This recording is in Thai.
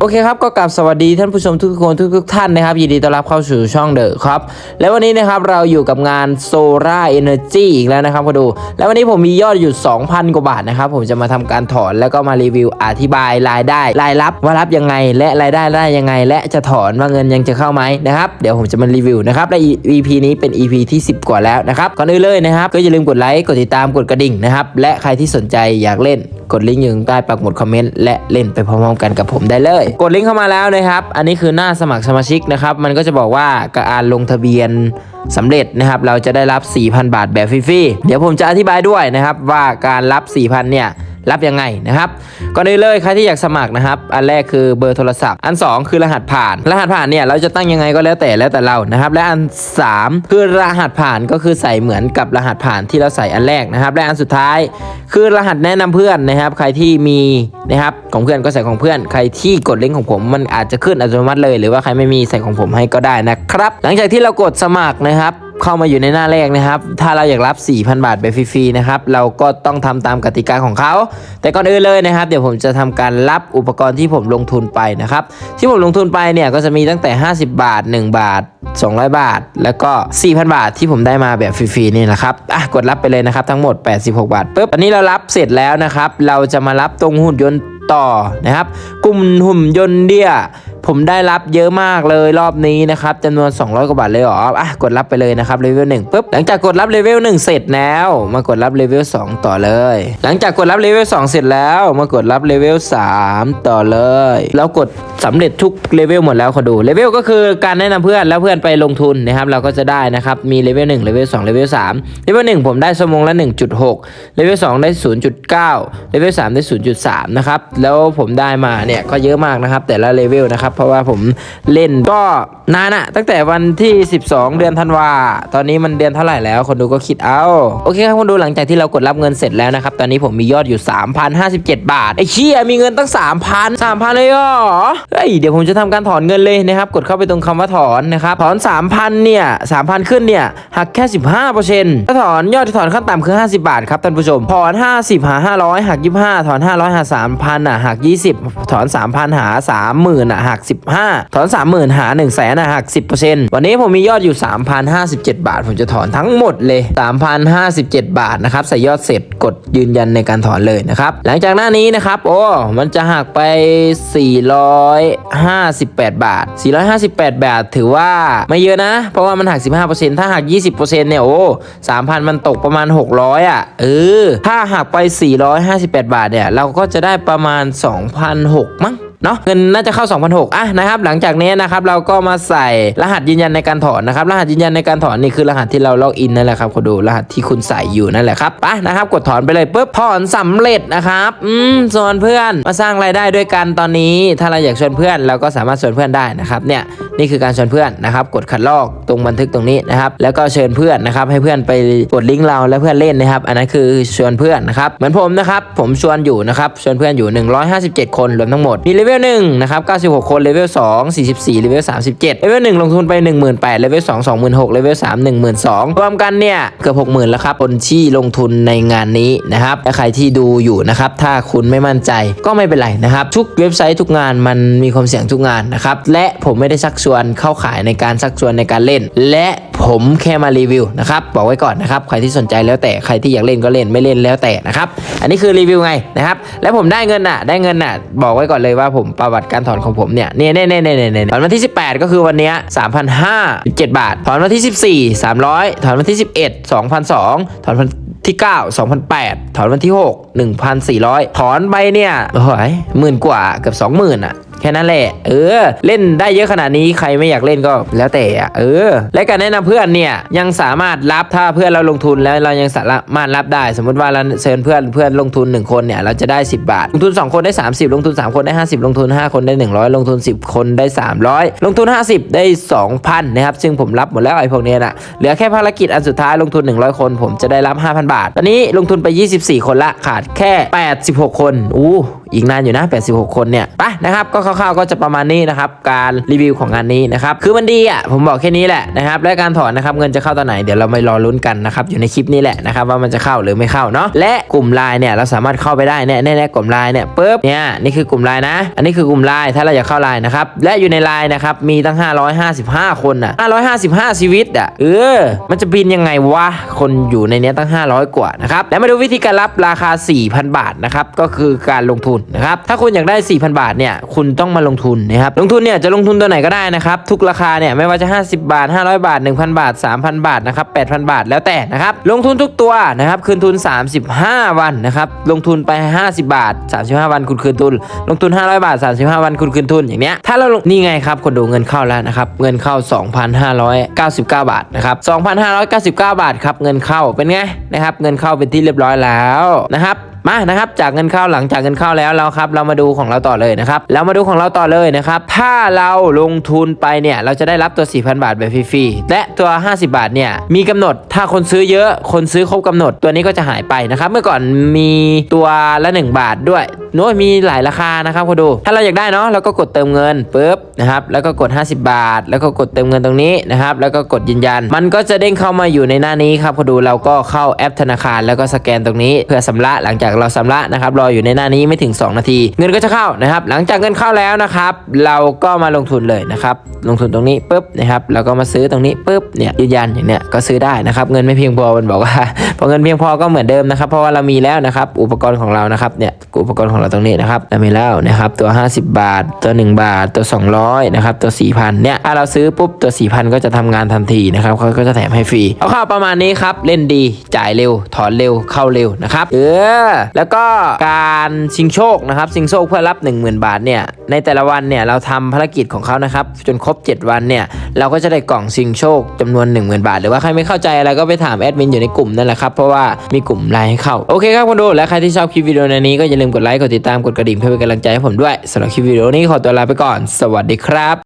โอเคครับก็กลับสวัสดีท่านผู้ชมทุกคนทุกๆท่านนะครับ ยินดีต้อนรับเข้าสู่ช่องเดอะครับ แล้ววันนี้นะครับเราอยู่กับงาน Solar Energy อีกแล้วนะครับมาดู แล้ววันนี้ผมมียอดอยู่ 2,000 กว่าบาทนะครับ ผมจะมาทำการถอนแล้วก็มารีวิวอธิบายรายได้ รายรับว่ารับยังไง และรายได้ได้ยังไง และจะถอนว่าเงินยังจะเข้าไหมนะครับเดี๋ยวผมจะมารีวิวนะครับและ EP นี้เป็น EP ที่ 10 กว่าแล้วนะครับก่อนอื่นเลยนะครับก็อย่าลืมกดไลค์กดติดตามกดกระดิ่งนะครับและใครที่สนใจอยากเล่นกดลิงก์อยู่ใต้ปักหมุดคอมเมนต์และเล่นไปพร้อมๆกันกับผมได้เลย กดลิงก์เข้ามาแล้วนะครับ อันนี้คือหน้าสมัครสมาชิกนะครับ มันก็จะบอกว่าการลงทะเบียนสำเร็จนะครับ เราจะได้รับ 4,000 บาทแบบฟรีๆ เดี๋ยวผมจะอธิบายด้วยนะครับว่าการรับ 4,000 เนี่ย รับยังไงนะครับก่อนอื่นเลยใครที่อยากสมัครนะครับ อันแรกคือเบอร์โทรศัพท์ อัน 2 คือรหัสผ่าน รหัสผ่านเนี่ยเราจะตั้งยังไงก็แล้วแต่แล้วแต่เรานะครับ และอัน 3 คือรหัสผ่านก็คือใส่เหมือนกับรหัสผ่านที่เราใส่อันแรกนะครับ และอันสุดท้าย คือรหัสแนะนำเพื่อนนะครับ ใครที่มีนะครับของเพื่อนก็ใส่ของเพื่อน ใครที่กดลิงก์ของผมมันอาจจะขึ้นอัตโนมัติเลย หรือว่าใครไม่มีใส่ของผมให้ก็ได้นะครับ หลังจากที่เรากดสมัครนะครับ เข้ามาอยู่ในหน้าแรกนะครับ ถ้าเราอยากรับ 4,000 บาทแบบฟรีๆนะครับ เราก็ต้องทำตามกติกาของเขา แต่ก่อนอื่นเลยนะครับ เดี๋ยวผมจะทำการรับอุปกรณ์ที่ผมลงทุนไปนะครับ ที่ผมลงทุนไปเนี่ยก็จะมีตั้งแต่ 50 บาท 1 บาท 200 บาท แล้วก็ 4,000 บาทที่ผมได้มาแบบฟรีๆนี่นะครับอะกดรับไปเลยนะครับทั้งหมด 86 บาทปุ๊บอันนี้เรารับเสร็จแล้วนะครับ เราจะมารับตรงหุ่นยนต์ต่อนะครับ กลุ่มหุ่นยนต์เดีย ผมได้รับเยอะมากเลยรอบนี้นะครับจำนวน 200 กว่าบาทเลยเหรออะกดรับไปเลยนะครับเลเวล1ปุ๊บหลังจากกดรับเลเวล1เสร็จแล้ว มากดรับเลเวล2ต่อเลย หลังจากกดรับเลเวล2เสร็จแล้วมากดรับเลเวล3ต่อเลยแล้วกดสำเร็จทุกเลเวลหมดแล้วขอดูเลเวลก็คือการแนะนำเพื่อนแล้วเพื่อนไปลงทุนนะครับเราก็จะได้นะครับมีเลเวล1เลเวล2เลเวล3เลเวล1ผมได้ชั่วโมงละ1.6เลเวล2ได้0.9เลเวล3ได้0.3นะครับแล้วผมได้มาเนี่ยก็เยอะมากนะครับแต่ละเลเวลนะครับเพราะว่าผมเล่นก็นานอะตั้งแต่วันที่ 12 เดือนธันวาตอนนี้มันเดือนเท่าไหร่แล้ว คนดูก็คิดเอาโอเคครับคนดูหลังจากที่เรากดรับเงินเสร็จแล้วนะครับตอนนี้ผมมียอดอยู่ 3,057 บาทไอ้เชี่ยมีเงินตั้ง 3,000 3,000เลยเหรอเฮ้ยเดี๋ยวผมจะทำการถอนเงินเลยนะครับกดเข้าไปตรงคำว่าถอนนะครับถอน 3,000เนี่ย3,000 ขึ้นเนี่ยหักแค่ 15%ถ้าถอนยอดที่ถอนขั้นต่ำคือ 50 บาทครับท่านผู้ชมถอน 50 หา 500 หัก 25 ถอน 500 หา 3,000อะหัก 20 ถอน 3,000 หา 30,000อะหัก15 ถอน 30,000 หา 1 0 0 0 0แสนอะหัก 10%วันนี้ผมมียอดอยู่ 3,057 บาท ผมจะถอนทั้งหมดเลย 3,057 บาทนะครับ ใส่ยอดเสร็จกดยืนยันในการถอนเลยนะครับ หลังจากหน้านี้นะครับ โอ้ มันจะหักไป 458 บาท 458 บาท ถือว่าไม่เยอะนะ เพราะว่ามันหัก 15%ถ้าหัก 20%เนี่ย โอ้ 3,000 มันตกประมาณ 600 อะ เออ ถ้าหักไป 458 บาทเนี่ย เราก็จะได้ประมาณ 2,600มั้ง เนาะเงินน่าจะเข้า2,600อะนะครับหลังจากนี้นะครับเราก็มาใส่รหัสยืนยันในการถอนนะครับรหัสยืนยันในการถอนนี่คือรหัสที่เราล็อกอินนั่นแหละครับคุณดูรหัสที่คุณใส่อยู่นั่นแหละครับไปนะครับกดถอนไปเลยปุ๊บถอนสำเร็จนะครับอืมส่วนเพื่อนมาสร้างรายได้ด้วยกันตอนนี้ ถ้าเราอยากชวนเพื่อนเราก็สามารถชวนเพื่อนได้นะครับเนี่ยนี่คือการชวนเพื่อนนะครับกดคัดลอกตรงบันทึกตรงนี้นะครับแล้วก็เชิญเพื่อนนะครับให้เพื่อนไปกดลิงก์เราแล้วเพื่อนเล่นนะครับ อันนั้นคือชวนเพื่อนนะครับเหมือนผมนะครับผมชวนอยู่นะครับชวนเพื่อนอยู่ 157 คนรวมทั้งหมดมีเลเวล1นะครับ96 คนเลเวล2 44เลเวล37เลเวล1ลงทุนไป 18,000เลเวล2 26,000เลเวล3 12,000รวมกันเนี่ยเกือบ60,000แล้วครับคนที่ลงทุนในงานนี้นะครับและใครที่ดูอยู่นะครับถ้าคุณไม่มั่นใจก็ไม่เป็นไรนะครับทุกเว็บไซต์ทุกงานมันมีความเสี่ยงทุกงานนะครับและผมไม่ได้ชักชวนเข้าขายในการชักชวนในการเล่น และ ผมแค่มารีวิวนะครับบอกไว้ก่อนนะครับใครที่สนใจแล้วแต่ใครที่อยากเล่นก็เล่นไม่เล่นแล้วแต่นะครับอันนี้คือรีวิวไงนะครับและผมได้เงินน่ะได้เงินน่ะบอกไว้ก่อนเลยว่าผมประวัติการถอนของผมเนี่ยเนี่ยเนี่ยเนี่ยเนี่ยเนี่ยถอนวันที่ 18 ก็คือวันนี้3,500 7บาท ถอนวันที่ 14 300 ถอนวันที่ 11 2,200ถอนวันที่ 9 2,008 ถอนวันที่ 6 1,400 ถอนไปเนี่ยโอ้ยหมื่นกว่าเกือบ20,000อะแค่นั้นแหละ เออ เล่นได้เยอะขนาดนี้ใครไม่อยากเล่นก็แล้วแต่อะเออ และการแนะนำเพื่อนเนี่ยยังสามารถรับถ้าเพื่อนเราลงทุนแล้วเรายังสามารถรับได้ สมมติว่าเราเชิญเพื่อนเพื่อนลงทุน 1 คนเนี่ยเราจะได้ 10 บาท ลงทุน 2 คนได้ 30 ลงทุน 3 คนได้ 50 ลงทุน 5 คนได้ 100 ลงทุน 10 คนได้ 300 ลงทุน 50 ได้ 2,000นะครับซึ่งผมรับหมดแล้วไอ้พวกเนี้ยนะเหลือแค่ภารกิจอันสุดท้ายลงทุน 100 คน ผมจะได้รับ 5,000 บาท ตอนนี้ลงทุนไป 24 คนละขาดแค่ 86 คนอู้อีกนานอยู่นะ 86 คนเนี่ยไปนะครับก็คร่าวๆก็จะประมาณนี้นะครับการรีวิวของงานนี้นะครับคือมันดีอะผมบอกแค่นี้แหละนะครับและการถอนนะครับเงินจะเข้าตอนไหนเดี๋ยวเราไปรอลุ้นกันนะครับอยู่ในคลิปนี้แหละนะครับว่ามันจะเข้าหรือไม่เข้าเนาะและกลุ่มไลน์เนี่ยเราสามารถเข้าไปได้เนี่ยแน่ๆกลุ่มไลน์เนี่ยปุ๊บเนี่ยนี่คือกลุ่มไลน์นะ อันนี้คือกลุ่มไลน์ถ้าเราอยากเข้าไลน์นะครับและอยู่ในไลน์นะครับมีตั้ง 555 คนอะ555 ชีวิตอะเออมันจะบินยังไงวะคนอยู่ในนี้ตั้ง 500 กว่านะครับแล้วมาดูวิธีการรับราคา 4,000 บาทนะครับก็คือการลงทุนนะครับถ้าคุณอยากได้ 4,000 บาทเนี่ยคุณต้องมาลงทุนนะครับลงทุนเนี่ยจะลงทุนตัวไหนก็ได้นะครับทุกราคาเนี่ยไม่ว่าจะ 50 บาท 500 บาท 1,000 บาท 3,000 บาทนะครับ8,000 บาทแล้วแต่นะครับลงทุนทุกตัวนะครับคืนทุน 35 วันนะครับลงทุนไป 50 บาท 35 วันคุณคืนทุน ลงทุน 500 บาท 35 วันคุณคืนทุนอย่างเนี้ยถ้าเราลงนี่ไงครับคนดูเงินเข้าแล้วนะครับเงินเข้า 2,599 บาทนะครับ2,599 บาทครับเงินเข้าเป็นไงนะครับเงินเข้าเป็นที่เรียบร้อยแล้วนะครับ มานะครับจากเงินเข้าหลังจากเงินเข้าแล้วเราครับ เรามาดูของเราต่อเลยนะครับเรามาดูของเราต่อเลยนะครับถ้าเราลงทุนไปเนี่ยเราจะได้รับตัว 4,000 บาทแบบฟรีๆและตัว 50 บาทเนี่ยมีกำหนดถ้าคนซื้อเยอะคนซื้อครบกำหนด ตัวนี้ก็จะหายไปนะครับเมื่อก่อนมีตัวละ 1 บาทด้วย โน้ยมีหลายราคานะครับคุณดู ถ้าเราอยากได้เนาะเราก็กดเติมเงินปุ๊บนะครับแล้วก็กด 50 บาท แล้วก็กดเติมเงินตรงนี้นะครับแล้วก็กดยืนยัน มันก็จะเด้งเข้ามาอยู่ในหน้านี้ครับคุณดูเราก็เข้าแอปธนาคารแล้วก็สแกนตรงนี้เพื่อสำระหลังจากเราสำระนะครับรออยู่ในหน้านี้ไม่ถึง 2 นาที เงินก็จะเข้านะครับ หลังจากเงินเข้าแล้วนะครับ เราก็มาลงทุนเลยนะครับลงทุนตรงนี้ปุ๊บนะครับแล้วก็มาซื้อตรงนี้ปุ๊บเนี่ยยืนยันอย่างเนี้ยก็ซื้อได้นะครับเงินไม่เพียงพอมันบอกว่าพอเงินเพียงพอก็เหมือนเดิมนะครับ เพราะว่าเรามีแล้วนะครับ อุปกรณ์ของเรานะครับเนี่ยอุปกรณ์ของเราตรงนี้นะครับเรามีแล้วนะครับ ตัว 50 บาท ตัว 1 บาท ตัว 200นะครับตัว 4,000เนี่ยถ้าเราซื้อปุ๊บตัว 4,000 ก็จะทำงานทันทีนะครับเขาก็จะแถมให้ฟรีเอาเข้าประมาณนี้ครับเล่นดีจ่ายเร็ว ถอนเร็วเข้าเร็วนะครับเออแล้วก็การชิงโชคนะครับชิงโชคเพื่อรับ 10,000 บาทเนี่ยในแต่ละวันเนี่ยเราทำภารกิจของเขานะครับจนครบ 7 วันเนี่ยเราก็จะได้กล่องชิงโชคจำนวน 10,000 บาท หรือว่าใครไม่เข้าใจอะไรก็ไปถามแอดมินอยู่ในกลุ่มนั่นแหละครับเพราะว่ามีกลุ่มไลน์ให้เข้า โอเคครับคุณดูและใครที่ชอบคลิปวิดีโอในนี้ก็อย่าลืมกดไลค์กดติดตามกดกระดิ่งเพื่อเป็นกำลังใจให้ผมด้วยสำหรับคลิปวิดีโอนี้ขอตัวลาไปก่อน สวัสดีครับ